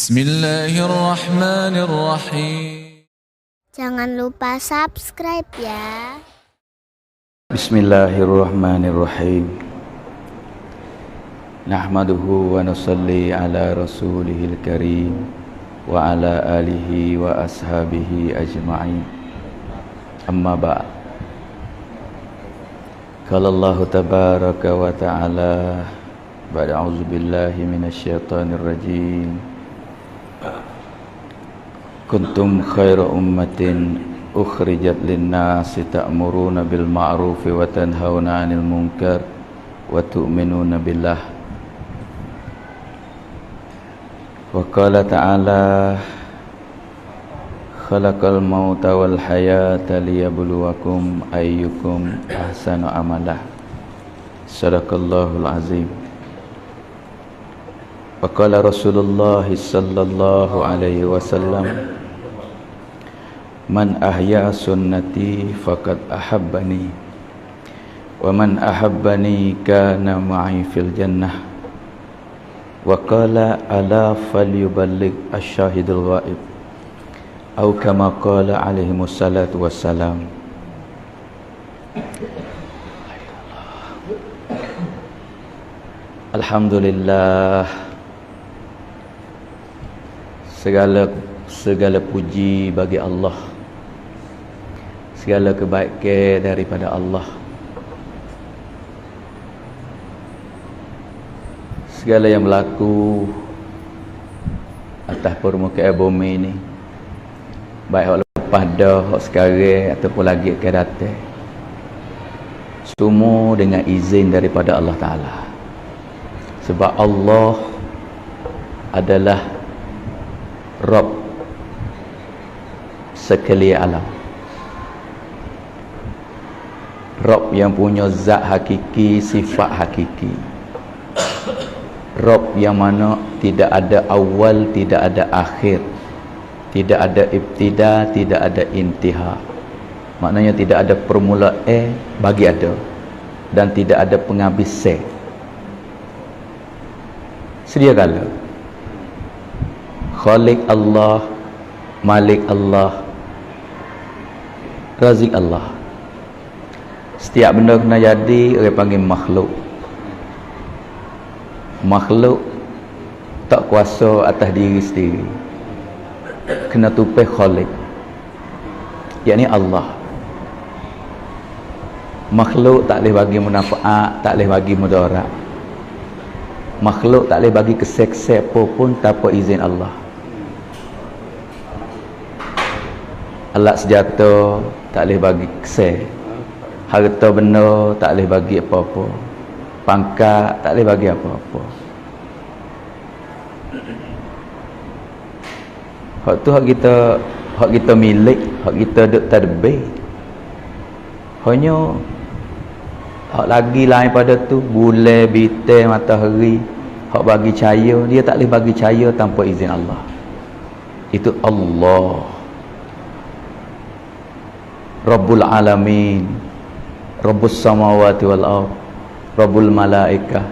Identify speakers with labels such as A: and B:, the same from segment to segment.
A: Bismillahirrahmanirrahim.
B: Jangan lupa subscribe ya.
C: Bismillahirrahmanirrahim. Nahmaduhu wa nusalli ala rasulihil karim wa ala alihi wa ashabihi ajma'in. Amma ba'd. Qala Allah tabaraka wa ta'ala ba'da a'udzu billahi minasyaitonir rajim. Kuntum khaira ummatin ukhrijat lin-nasi ta'muruna bil ma'ruf wa tanhauna 'anil munkar wa tu'minuna billah. Wa qala ta'ala khalaqal mauta wal hayata liyabluwakum ayyukum ahsanu amala. Sadaqallahul azim. Wa qala Rasulullah sallallahu alaihi wasallam Man ahya sunnati faqad ahabbani. Wa man ahabbani kana ma'i fil jannah. Wa qala ala falyuballigh asyhadul ghaib. Atau kama qala alaihi wassalatu wassalam. Alhamdulillah. Segala segala puji bagi Allah segala kebaikan daripada Allah. Segala yang berlaku atas permukaan bumi ini baik hak lepas dah hak sekarang ataupun lagi akan datang semua dengan izin daripada Allah Ta'ala. Sebab Allah adalah Rabb sekalian alam Rob yang punya zat hakiki, sifat hakiki. Rob yang mana tidak ada awal, tidak ada akhir. Tidak ada ibtida, tidak ada intiha. Maknanya tidak ada permula A bagi ada. Dan tidak ada penghabis C. Sedia kala. Khalik Allah, Malik Allah, Razik Allah. Setiap benda kena jadi orang panggil makhluk. Makhluk tak kuasa atas diri sendiri. Kena tupai khalik. Yakni Allah. Makhluk tak boleh bagi manfaat, tak boleh bagi mudarat. Makhluk tak boleh bagi kesekse apa pun tanpa izin Allah. Allah sejata tak boleh bagi kesek harta benda tak boleh bagi apa-apa. Pangkat tak boleh bagi apa-apa. Hak tu hak kita hak kita milik hak kita duk tadbir hanya hak lagi lain pada tu bulan bintang matahari hak bagi cahaya dia tak boleh bagi cahaya tanpa izin Allah. Itu Allah. Rabbul Alamin Rabbus samawati wal ard Rabbul malaikah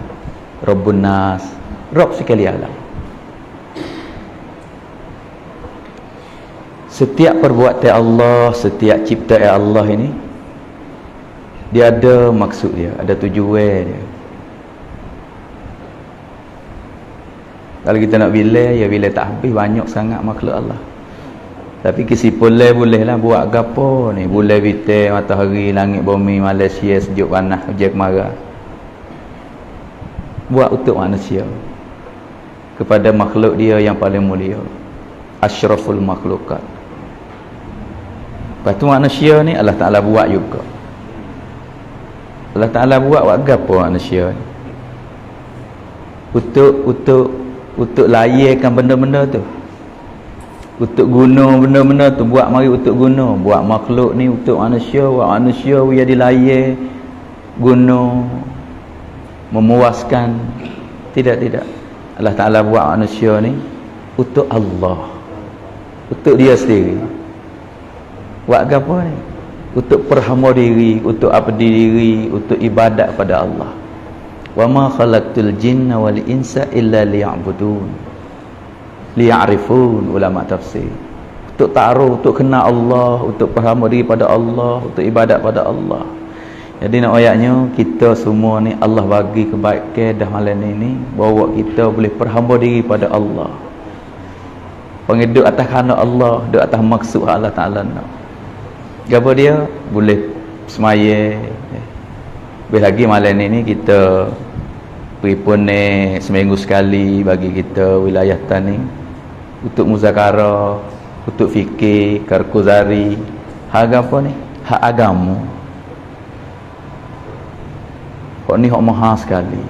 C: Rabbun nas. Rabb sekali alam. Setiap perbuatan Allah Setiap ciptaan Allah ini Dia ada maksud dia Ada tujuan dia. Kalau kita nak bila Ya bila tak habis Banyak sangat makhluk Allah tapi kisi boleh boleh lah buat gapo ni. Boleh bintang matahari langit bumi Malaysia sejuk panas hujan kemarau buat untuk manusia kepada makhluk dia yang paling mulia. Asyraful makhlukat. Lepas tu manusia ni Allah Ta'ala buat juga. Allah Ta'ala buat buat gapo manusia ni? Untuk untuk untuk layarkan benda-benda tu untuk guna benda-benda tu buat mari untuk guna. Buat makhluk ni untuk manusia buat manusia dia dilayar guna memuaskan. Tidak tidak. Allah Ta'ala buat manusia ni untuk Allah. Untuk dia sendiri. Buat apa ni? Untuk perhamba diri untuk abdi diri untuk ibadat pada Allah. Wa ma khalaqtul jinna wal insa illa liya'budun liya'rifun ulama tafsir. Untuk taruh untuk kenal Allah untuk faham diri pada Allah untuk ibadat pada Allah. Jadi nak ayatnya kita semua ni Allah bagi kebaikan dah malam ni bawa kita boleh perhamba diri pada Allah. Pengeduk atas kerana Allah duk atas maksud Allah Ta'ala nak. Apa dia? Boleh semaya lebih lagi malam ni kita pun ni seminggu sekali bagi kita wilayah tani untuk muzakarah untuk fikir karkuzari hak apa ni? Hak agama. Hak ni hak mahal sekali?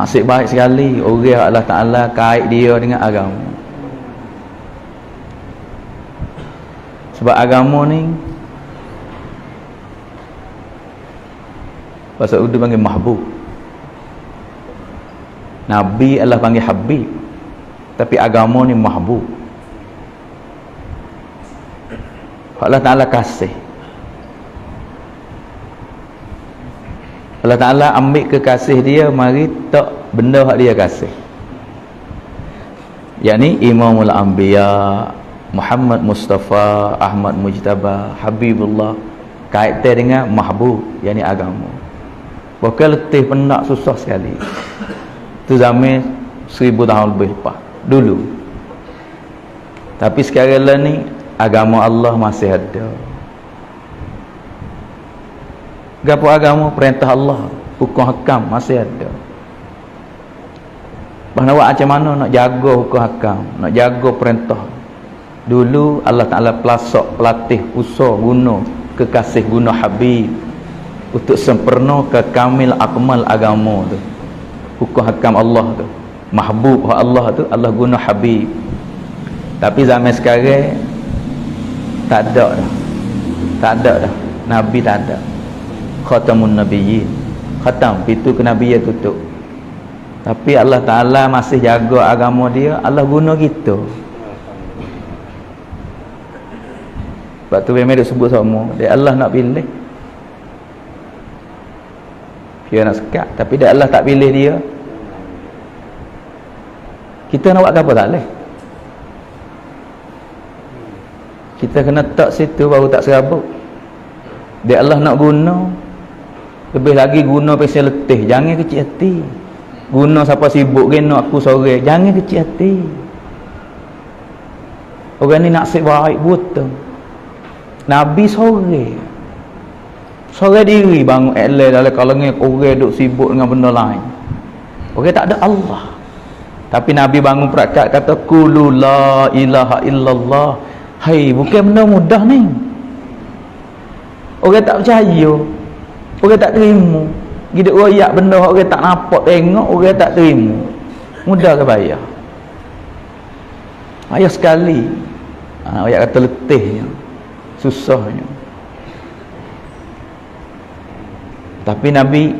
C: Asyik baik sekali orang Allah Ta'ala kait dia dengan agama. Sebab agama ni bahasa Urdu panggil mahbub Nabi Allah panggil Habib. Tapi agama ni mahbub. Allah Ta'ala kasih. Allah Ta'ala ambil kekasih dia mari tak benda yang dia kasih. Yakni Imamul Anbiya Muhammad Mustafa Ahmad Mujtaba Habibullah kaitan dengan mahbub yakni agama. Bukan letih penat susah sekali itu zaman seribu tahun lebih lepas dulu. Tapi sekarang lah ni agama Allah masih ada. Gapo agama? Perintah Allah hukum hakam masih ada. Bahana buat macam mana? Nak jaga hukum hakam nak jaga perintah. Dulu Allah Ta'ala pelasok pelatih usah guna kekasih guna Habib untuk sempurna ke kamil akmal agama tu hukum hakam Allah tu. Mahbub Allah tu Allah guna habib. Tapi zaman sekarang tak ada dah. Tak ada dah. Nabi tak ada. Khatamun nabiyyin. Khatam pintu kenabian tutup. Tapi Allah Ta'ala masih jaga agama dia Allah guna kita sebab tu memang dia sebut sama dia Allah nak pilih dia nak sekat tapi dia Allah tak pilih dia. Kita nak buat apa? Tak boleh. Kita kena tak situ baru tak serabut. Dia Allah nak guna. Lebih lagi guna pasal letih. Jangan kecil hati. Guna siapa sibuk gena aku sore. Jangan kecil hati. Orang ni nak nasib baik betul. Nabi sore Seorang diri bangun eleh dalam kalangan orang duk sibuk dengan benda lain. Orang tak ada Allah. Tapi Nabi bangun perakat kata kulu la ilaha illallah. Hai, bukan benda mudah ni. Orang tak percaya. Orang tak terima. Gidak royak benda orang tak nampak tengok, orang tak terima. Mudah ke bayar? Ayah sekali. Ha, ayat kata letihnya. Susahnya. Tapi Nabi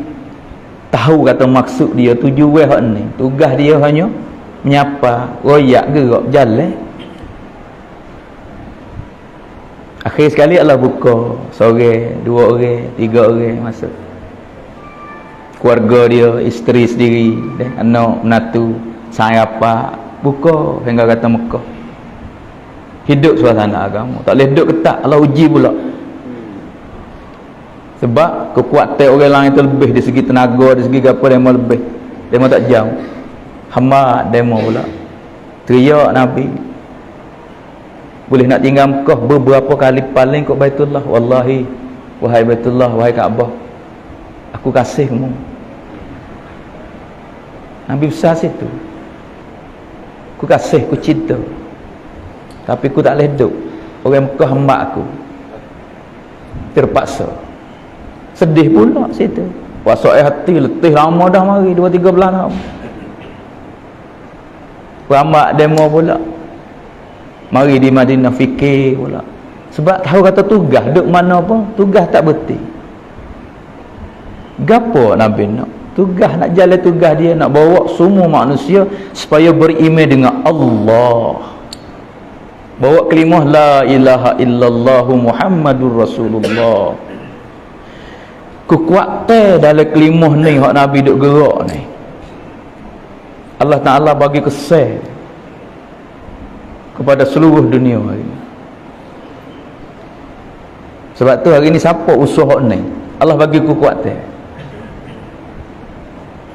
C: tahu kata maksud dia tujuan hak ni. Tugas dia hanya menyapa royak gerak jalan akhir sekali Allah buka seorang dua orang tiga orang masuk keluarga dia isteri sendiri dan anak menatu saya apa buka hingga kata Mekah. Hidup suasana agama. Tak boleh hidup ketak Allah uji pula sebab kekuatan orang lain itu lebih di segi tenaga di segi apa demo lebih. Demo tak jauh hamba demo pula. Teriak nabi. Boleh nak tinggal Mekah beberapa kali paling ke Baitullah. Wallahi wahai Baitullah wahai Kaabah aku kasihmu. Nabi besar situ. Aku kasih aku cinta. Tapi aku tak boleh hidup orang Mekah hamba aku. Terpaksa sedih pula situ puasa air hati letih lama dah mari dua tiga bulan dah rambat demo pula. Mari di Madinah fikir pula. Sebab tahu kata tugas duk mana pun tugas tak berhenti gapo Nabi nak? Tugas nak jalan tugas dia nak bawa semua manusia supaya beriman dengan Allah. Bawa kelimah la ilaha illallah Muhammadur Rasulullah kekuatan dalam kelimah ni hak Nabi duk gerak ni. Allah Ta'ala bagi kesal kepada seluruh dunia hari ini sebab tu hari ni siapa usaha ni? Allah bagi kekuatan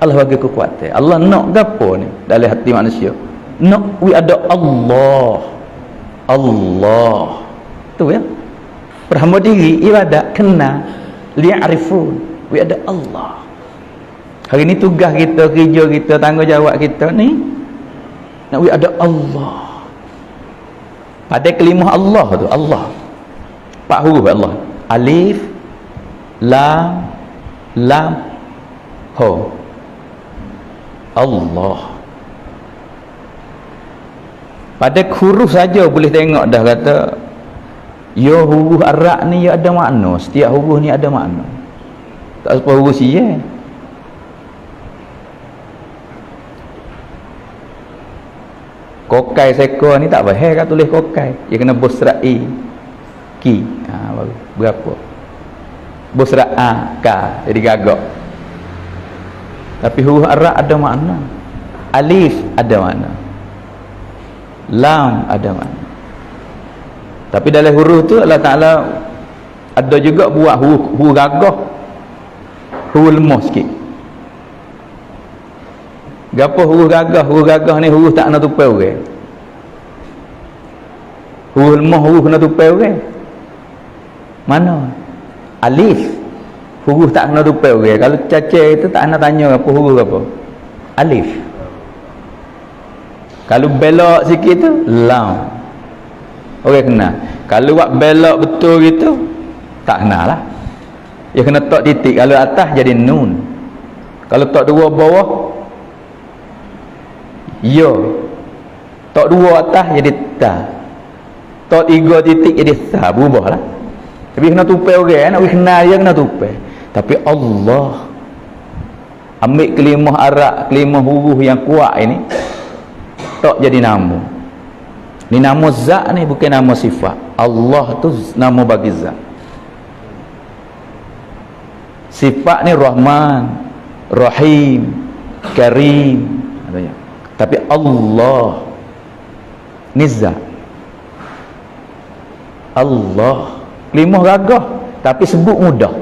C: Allah bagi kekuatan Allah nak gapo ni dalam hati manusia? Nak we ada Allah. Allah. Tu ya. Berhamba diri ibadat kena li'arifun we ada Allah. Hari ni tugas kita kerja kita tanggungjawab kita ni nak we ada Allah. Pada kelimah Allah tu Allah. Empat huruf Allah. Alif lam lam ho. Allah. Pada huruf saja boleh tengok dah kata ya huruf Arab ni ya ada makna setiap huruf ni ada makna. Tak apa huruf sia kokai seko ni tak bahaya kan tulis kokai. Dia kena busra'i. Ki. Ha, berapa? Busra'a ka. Jadi gagak. Tapi huruf Arab ada makna. Alif ada makna. Lam ada makna tapi dalam huruf tu Allah Ta'ala ada juga buat huruf, huruf gagah. Huruf lemah sikit. Gapa huruf gagah? Huruf gagah ni huruf tak nak tupai orang. Huruf lemah huruf nak tupai orang. Mana? Alif. Huruf tak kena tupai orang. Kalau caca itu tak nak tanya apa huruf apa. Alif. Kalau belok sikit tu lam orang kena. Kalau buat belok betul gitu tak kena lah. Dia kena tok titik. Kalau atas jadi nun. Kalau tok dua bawah ya tok dua atas jadi ta. Tok tiga titik jadi sa. Berubah lah. Tapi kena tupai orang nak kenal dia kena tupai. Tapi Allah ambil kelimah arak kelimah huruf yang kuat ini tak jadi nama ni nama zat ni bukan nama sifat. Allah tu nama bagi zat. Sifat ni Rahman Rahim Karim. Tapi Allah ni zat. Allah. Limah gagah tapi sebut mudah.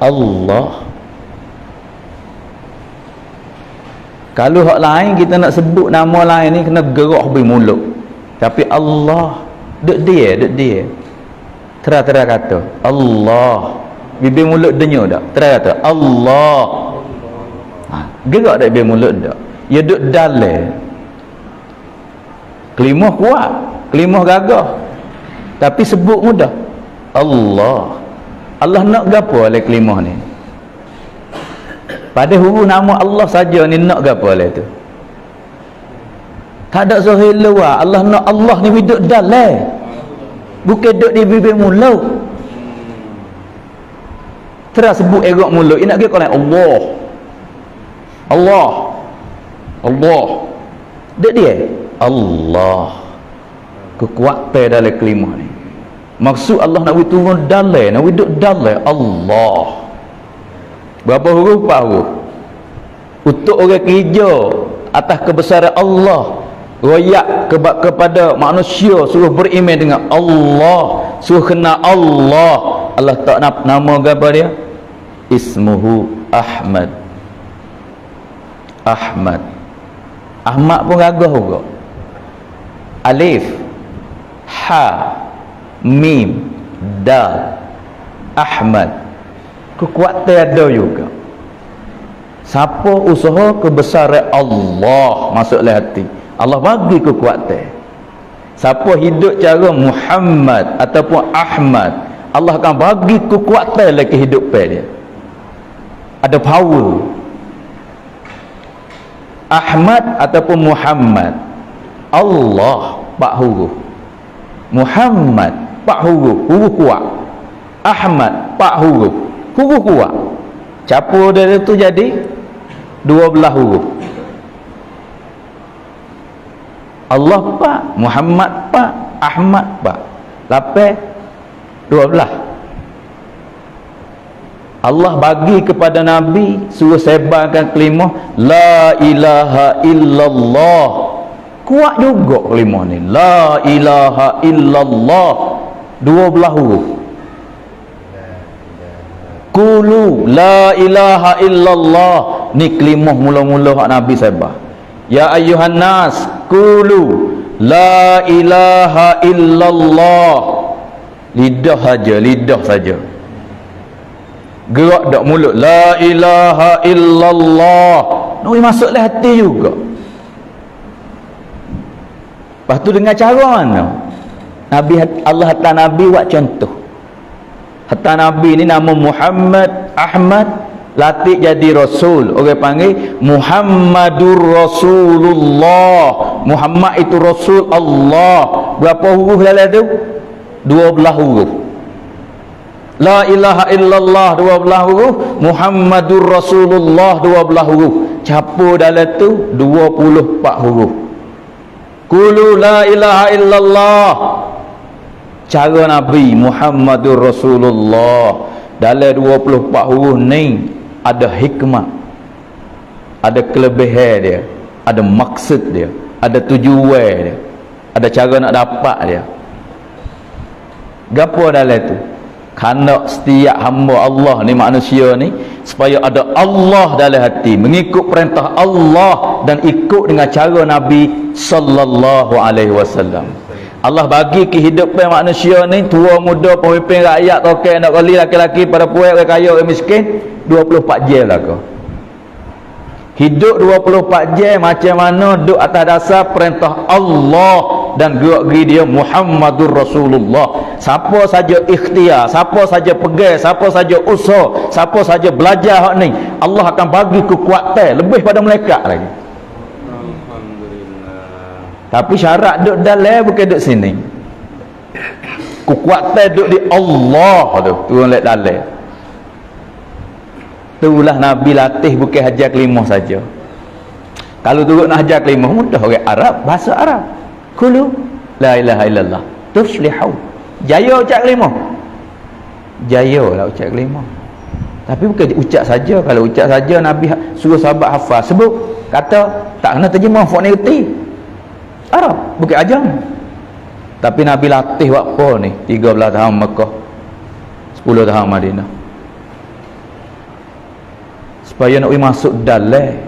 C: Allah kalau hak lain kita nak sebut nama lain ni kena gerak habis mulut. Tapi Allah dek dia dek dia. Tera-tera kata Allah. Bibir mulut denyo tak? Tera kata Allah. Ha, gerak tak bibir mulut tak? Ya duk dalam kelimah kuat kelimah gagah. Tapi sebut mudah. Allah. Allah nak gapo oleh kelimah ni pada huruf nama Allah saja ni nak gapo oleh tu tak ada zahir luar. Allah nak Allah ni hidup dalam bukan duduk di bibir mulut. Terus sebut erok mulut. Ini nak kira kalau Allah. Allah. Allah. Dek dia? Allah. Kekuatan dalam kelima ni. Maksud Allah nak turun dalam nak duduk dalam Allah berapa huruf? Empat huruf. Untuk orang kerja atas kebesaran Allah royak ke kepada manusia suruh beriman dengan Allah suruh kenal Allah. Allah tak nak nama apa dia? Ismuhu Ahmad. Ahmad. Ahmad pun gagah juga. Alif Ha Mim Dal Ahmad kekuatan ada juga. Siapa usaha kebesaran Allah masuk dalam hati? Allah bagi kekuatan. Siapa hidup cara Muhammad ataupun Ahmad Allah akan bagi kekuatan dalam kehidupan dia. Ada power. Ahmad ataupun Muhammad Allah pak huruf Muhammad pak huruf huruf kuat. Ahmad pak huruf huruf kuat. Capur dari itu jadi dua belah huruf. Allah pak Muhammad pak Ahmad pak. Lapai dua belah. Allah bagi kepada Nabi suruh sebarkan kelimah La ilaha illallah. Kuat juga kelimah ni. La ilaha illallah. Dua belah huruf Kulu la ilaha illallah. Ni kelimah mula-mula hak Nabi sebar Ya ayuhan nas kulu la ilaha illallah. Lidah saja lidah saja. Gerak dak mulut. La ilaha illallah. Nak masuk dalam hati juga. Lepas tu dengan cara mana? Nabi Allah hantar Nabi buat contoh hantar Nabi ni nama Muhammad Ahmad latih jadi Rasul. Orang panggil Muhammadur Rasulullah. Muhammad itu Rasul Allah. Berapa huruf dalam tu? dua belah huruf. La ilaha illallah dua belah huruf. Muhammadur Rasulullah dua belah huruf. Capur dalam tu dua puluh empat huruf. Kulu la ilaha illallah Cara Nabi Muhammadur Rasulullah Dalam dua puluh empat huruf ni Ada hikmah Ada kelebihan dia Ada maksud dia Ada tujuan dia Ada cara nak dapat dia. Gapo dalam tu? Kerana setiap hamba Allah ni manusia ni supaya ada Allah dalam hati mengikut perintah Allah dan ikut dengan cara Nabi sallallahu alaihi wasallam Allah bagi kehidupan manusia ni tua muda pemimpin rakyat tokai nak kali laki-laki pada puak orang kaya orang miskin 24 jam lah kau. Hidup 24 jam macam mana duduk atas dasar perintah Allah dan gerak-geri dia Muhammadur Rasulullah. Siapa saja ikhtiar siapa saja pegang siapa saja usaha siapa saja belajar hak ni Allah akan bagi kekuatan lebih pada mereka lagi tapi syarat duduk dalam bukan duduk sini. Kekuatan duduk di Allah tu turun lek dalam itulah Nabi latih bukan hajar kelima saja. Kalau turut nak hajar kelima mudah orang Arab bahasa Arab. Kulu la ilaha illallah. Tuflihu jaya ucap kelima. Jaya lah ucap kelima. Tapi bukan ucap saja. Kalau ucap saja Nabi suruh sahabat hafal sebut kata tak kena terjemah fok ni Arab bukan ajam. Tapi Nabi latih apa ni? 13 tahun Mekah 10 tahun Madinah. Supaya nak masuk dalam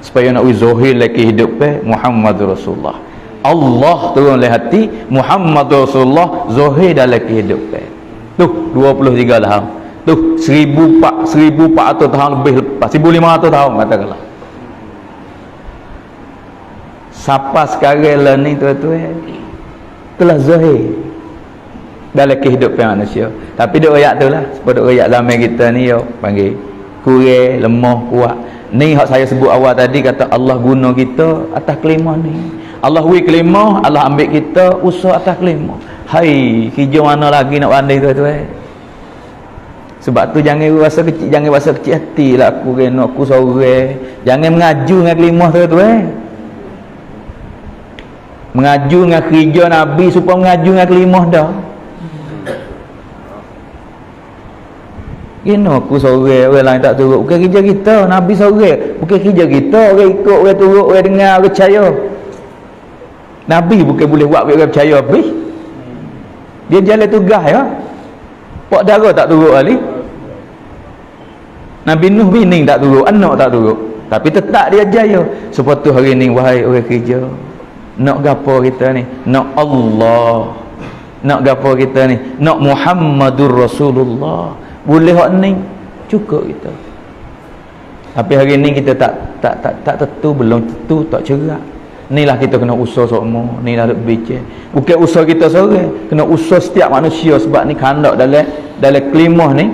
C: supaya nak zohir lagi hidup Muhammad Rasulullah. Allah turun oleh hati Muhammad Rasulullah Zohir dalam kehidupan tu 23 tahun. Tu 1400 tahun lebih lepas. 1500 tahun katakanlah siapa sekarang lah ni tuan-tuan. Telah Zohir dalam kehidupan manusia. Tapi duk ayat tu lah. Sebab duk ayat lama kita ni yo panggil kurang lemah kuat. Ni hak saya sebut awal tadi kata Allah guna kita atas kelima ni. Allah wi kelima Allah ambil kita usaha atas kelima hai hijau mana lagi nak pandai tu tu eh sebab tu jangan rasa kecil jangan rasa kecil hati lah. Aku kena aku sore jangan mengaju dengan tu tu eh mengaju dengan kerja Nabi supaya mengaju dengan kelima dah. Kena aku sore orang lain tak turut. Bukan kerja kita Nabi sore. Bukan kerja kita Orang ikut, orang turut, orang dengar, orang percaya. Nabi bukan boleh buat orang percaya habis. Dia jalan tugas ya. Pak darah tak turut kali Nabi Nuh bini tak turut anak tak turut. Tapi tetap dia jaya. Tu hari ni wahai orang kerja nak gapo kita ni? Nak Allah. Nak gapo kita ni? Nak Muhammadur Rasulullah. Boleh hak ni? Cukup kita. Tapi hari ni kita tak tak tak tak tentu belum tentu tak cerak. Inilah kita kena usaha semua. Inilah duk bincang. Bukan usaha kita seorang, kena usaha setiap manusia sebab ni kandak dalam dalam kelimah ni.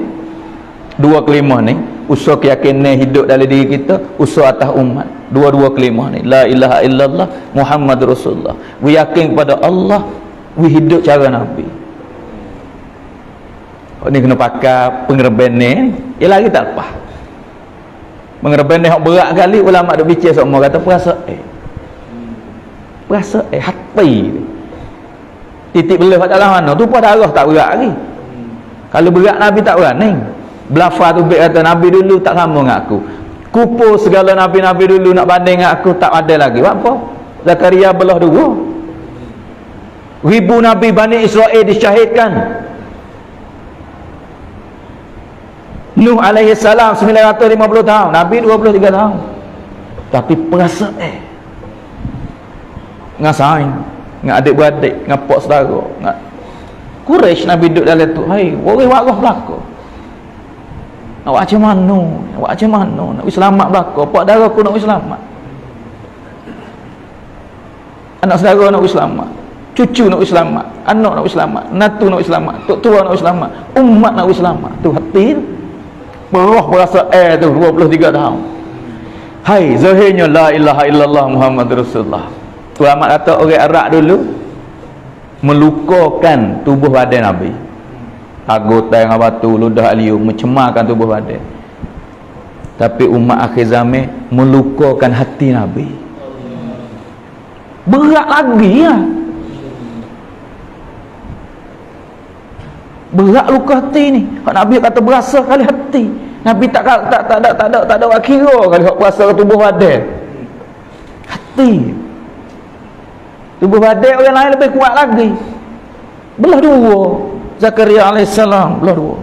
C: Dua kelimah ni, usaha keyakinan hidup dalam diri kita, usaha atas umat. Dua-dua kelimah ni, la ilaha illallah Muhammad Rasulullah. We yakin kepada Allah, we hidup cara Nabi. Oh, ni kena pakai pengerben ni, ya lagi tak apa. Pengerben ni berat kali ulama duk bincang semua kata perasa eh rasa eh hati titik belah kat dalam mana tu pun darah tak berat lagi kalau berat Nabi tak berani Belafaz tu baik kata Nabi dulu tak sama dengan aku. Kupu segala Nabi-Nabi dulu nak banding dengan aku tak ada lagi. Apa? Zakaria belah dua. Ribu Nabi Bani Israel disyahidkan. Nuh alaihi salam 950 tahun, Nabi 23 tahun. Tapi perasa eh ngasain, ngak adik-beradik, ngak pak saudara, ngak Quraisy Nabi duduk dalam tu. Hai, orang warah belaka. Buat macam mana? Buat macam mana? Nak bagi selamat belaka. Pak darah aku nak bagi selamat. Anak saudara nak bagi selamat. Cucu nak bagi selamat. Anak nak bagi selamat. Natu nak bagi selamat. Tok tua nak bagi selamat. Umat nak bagi selamat. Tu hati tu. Berah berasa air tu 23 tahun. Hai, zahirnya la ilaha illallah Muhammad Rasulullah. Tu amat kata orang Arab dulu melukakan tubuh badan Nabi anggota yang batu ludah alium mencemarkan tubuh badan tapi umat akhir zaman melukakan hati Nabi. Berat lagi ya. Berat luka hati ni. Nabi kata berasa kali hati. Nabi tak tak tak, tak ada tak ada tak ada kira kali berasa ke tubuh badan hati. Tubuh badan orang lain lebih kuat lagi. Belah dua Zakaria alaihissalam belah dua.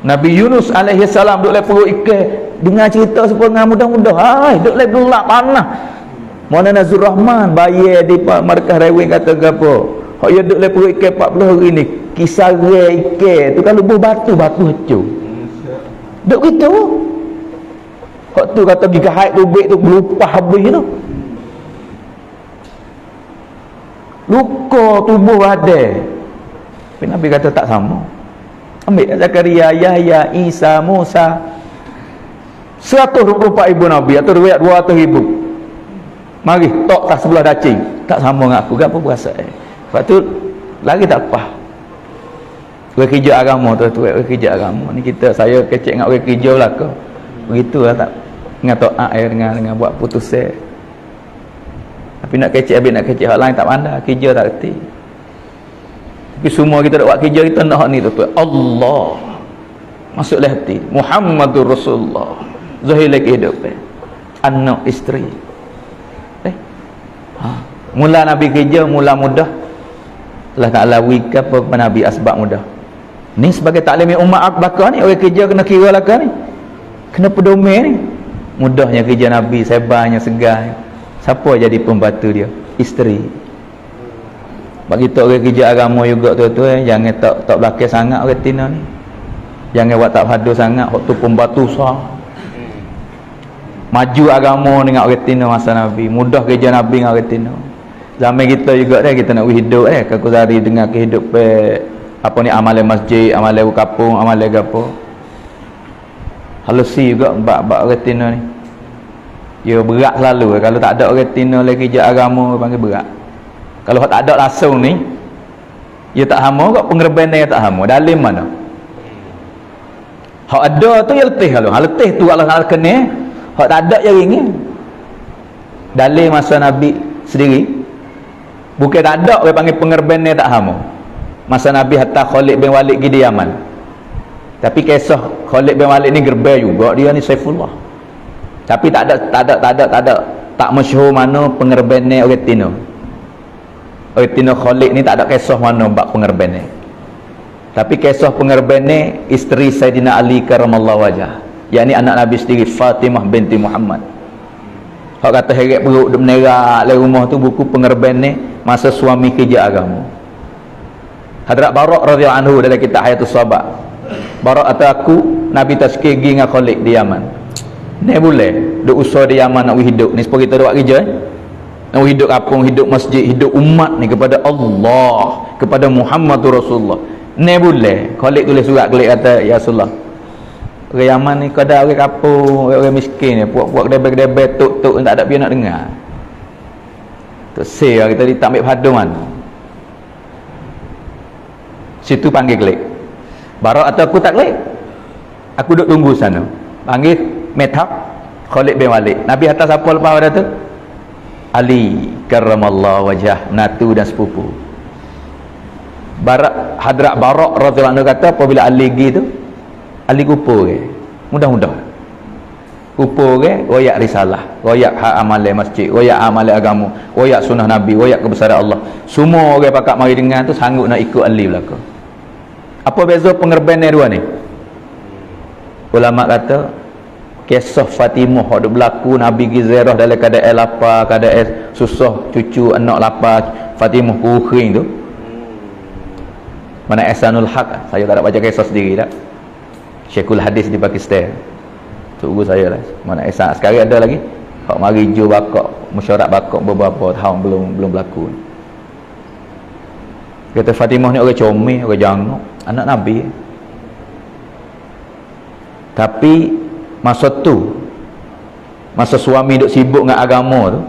C: Nabi Yunus alaihissalam duduk lepas perut ikan dengar cerita sepengar mudah-mudah. Hai duduk lepas gelap panah. Mana Nazur Rahman bayar di markah rewin kata apa? Hak ya duduk lepas perut ikan 40 hari ni kisah ikan tu kalau buh batu batu hancur duduk gitu. Hak tu kata gigah haid tu baik tu lupa habis tu. Luka tubuh ada tapi Nabi kata tak sama. Ambil Zakaria, Yahya, Isa, Musa. 124 ibu Nabi atau riwayat 200 ibu mari tok tak sebelah dacing. Tak sama dengan aku. Apa berasa eh sebab tu lagi tak apa orang kerja agama tu tu orang kerja agama. Ni kita saya kecek dengan orang kerja belaka. Begitulah tak. Dengan to'ak eh, dengan, dengan buat putus eh. Tapi nak kecek habis nak kecek hak lain tak pandai. Kerja tak reti tapi semua kita nak buat kerja kita nak ni tu Allah. Masuklah hati. Muhammadur Rasulullah. Zahir lagi hidup eh. anak isteri. Eh? Ha. mula Nabi kerja mula mudah. Allah Ta'ala wika kepada Nabi asbab mudah. Ni sebagai taklim umat akbakar ni orang kerja kena kira lah ni. Kena pedomen ni. Mudahnya kerja Nabi sebarnya segar siapa jadi pembantu dia? Isteri bagi tak orang kerja agama juga tu tu eh jangan tak tak belakang sangat orang tina ni. Jangan buat tak hadu sangat waktu pembantu sah. Maju agama dengan orang tina masa Nabi. Mudah kerja Nabi dengan orang tina zaman kita juga dah kita nak hidup eh kaku sehari dengan kehidupan apa ni amalan masjid amalan kampung amalan apa. Halusi juga bak-bak orang tina ni. Dia berat selalu. Kalau tak ada orang tina lagi kerja agama panggil berat kalau tak ada langsung ni dia tak hama kok pengerban dia tak hama. Dalam mana? Hak ada tu ya letih kalau. Hak letih tu Allah Taala kena hak tak ada yang ringin dalam masa Nabi sendiri. Bukan tak ada orang panggil pengerban dia tak hama. Masa Nabi hatta Khalid bin Walid pergi Yaman. Tapi kisah Khalid bin Walid ni gerbai juga. Dia ni Saifullah. Tapi tak ada tak ada tak ada tak ada. Tak masyhur mana pengerban ni orang Tino orang Tino Khalid ni tak ada kisah mana bab pengerban ni tapi kisah pengerban ni isteri Sayyidina Ali karamallahu wajah yakni anak Nabi sendiri Fatimah binti Muhammad Hak kata heret perut dia menerak dari rumah tu buku pengerban ni masa suami kerja agama. Hadrat Barak radhiyallahu anhu dalam kitab Hayatus Sahabat. Barak kata aku Nabi tazkir pergi dengan Khalid di Yaman. Ni boleh duk usah di Yaman nak hidup ni sebab kita buat kerja eh? Nak hidup kampung hidup masjid hidup umat ni kepada Allah kepada Muhammad Rasulullah. Ni boleh. Khalid tulis surat Khalid kata ya Rasulullah. Orang Yaman ni kada orang kampung orang, miskin ni puak-puak kedai-kedai tuk-tuk tak ada biar nak dengar. Tu say kita ni tak ambil padu mana situ panggil Khalid barak atau aku tak Khalid aku duduk tunggu sana. Panggil Methab Khalid bin Walid. Nabi atas apa lepas pada tu Ali karramallahu wajah natu dan sepupu. Barak hadrat Barak radhiyallahu anhu kata apabila Ali pergi tu ahli kupur ke? Mudah-mudah. Kupur ke? Royak risalah. Royak hak amalan masjid royak amalan agama royak sunnah nabi royak kebesaran Allah. Semua orang pakat mari dengar tu sanggup nak ikut ahli belaka. Apa beza pengerban dua ni? Ulama kata kisah Fatimah ada berlaku Nabi Gizerah dalam keadaan lapar keadaan susah cucu anak lapar. Fatimah kuring tu. Mana Ehsanul Haq? Saya tak ada baca kisah sendiri tak. Syekhul Hadis di Pakistan. Tu saya lah. Mana Ehsan sekarang ada lagi? Hak mari ju bakak mesyuarat bakak beberapa tahun belum belum berlaku. Kata Fatimah ni orang comel orang jangok anak Nabi. Tapi masa tu masa suami duk sibuk dengan agama tu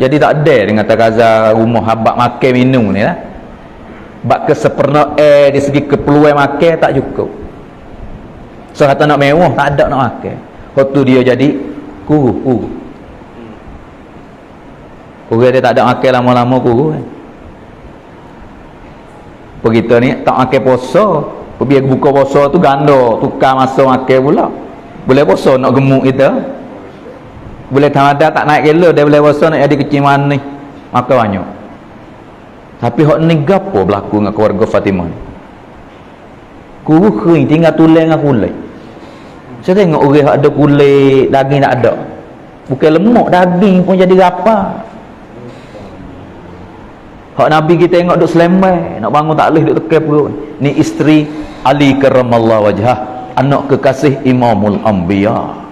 C: jadi tak ada dengan takaza rumah habak makan minum ni lah. Bak ke seperna air di segi keperluan makan tak cukup. So kata nak mewah tak ada nak makan. Waktu dia jadi kuru kuru kuru dia tak ada makan lama-lama kuru kan begitu ni tak makan puasa biar buka puasa tu ganda tukar masa makan pula boleh puasa nak gemuk kita boleh tamada tak naik kilo dia boleh puasa nak jadi kecil mana ni makan banyak tapi hak ni gapo berlaku dengan keluarga Fatimah ni? Kuru kering tinggal tulang dengan kulit. Saya tengok orang ada kulit, daging tak ada. Bukan lemak, daging pun jadi apa? Hak Nabi kita tengok duk selembai, nak bangun tak boleh duk tekan perut. Ni isteri Ali karamallahu wajhah, anak kekasih Imamul Anbiya.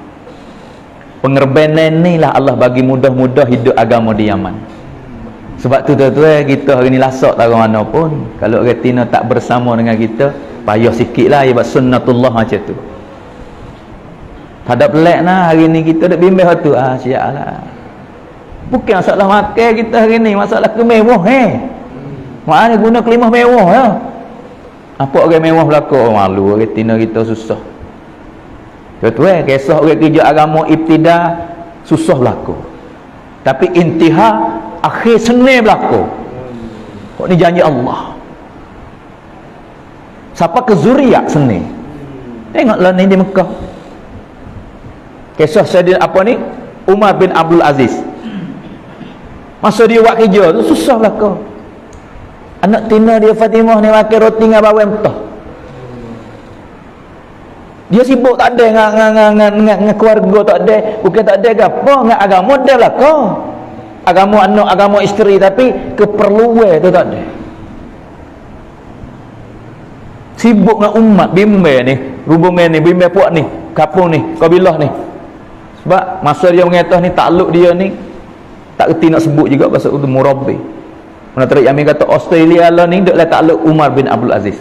C: Pengerbanan ni lah Allah bagi mudah-mudah hidup agama di Yaman. Sebab tu tuan-tuan kita hari ni lasak tak mana pun. Kalau retina tak bersama dengan kita payah sikit lah sebab sunnatullah macam tu. Tak ada pelik hari ni kita dah bimbing tu ah siap lah bukan masalah makan kita hari ni masalah kemewah eh? Mana guna kelimah mewah ya? Apa orang mewah berlaku oh, malu retina kita susah. Tuan-tuan kisah orang kerja agama ibtida susah berlaku tapi intihar akhir seni berlaku kok ni janji Allah. Siapa ke zuriat seni tengoklah ni di Mekah. Kisah Sayyidina apa ni? Umar bin Abdul Aziz masa dia buat kerja tu susah berlaku anak tina dia Fatimah ni makan roti dengan bawang mentah. Dia sibuk tak ada dengan, dengan, dengan, dengan, dengan keluarga tak ada bukan tak ada ke apa dengan agama dia lah kau. Agama anak agama isteri tapi keperluan tu tak ada. Sibuk dengan umat bimbel ni hubungan ni bimbel puak ni kapung ni kabilah ni. Sebab masa dia mengatakan ni takluk dia ni tak kerti nak sebut juga pasal itu murabbi mana terik Yamin kata Australia lah ni dia takluk Umar bin Abdul Aziz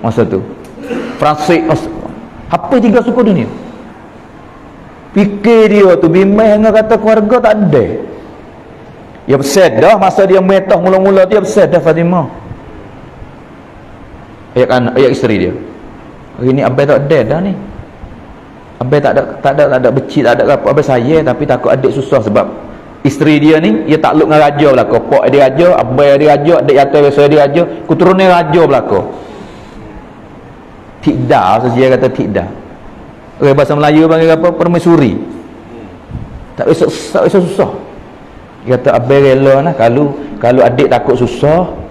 C: masa tu Fransik apa tiga suku dunia fikir dia tu bimbel yang kata keluarga tak ada dia besar dah masa dia metah mula-mula dia besar dah Fatimah. Ayat kan ayat isteri dia. Hari ni abai tak ada dah ni. Abai tak ada tak ada tak ada becik tak ada apa abai saya tapi takut adik susah sebab isteri dia ni dia takluk dengan raja belaka. Pak dia raja, abai dia raja, adik yata biasa dia raja, keturunan raja belaka. Tidak, sejarah kata tidak. Orang bahasa Melayu panggil apa? Permaisuri. Tak tak bisa susah. Dia kata abai rela lah kalau kalau adik takut susah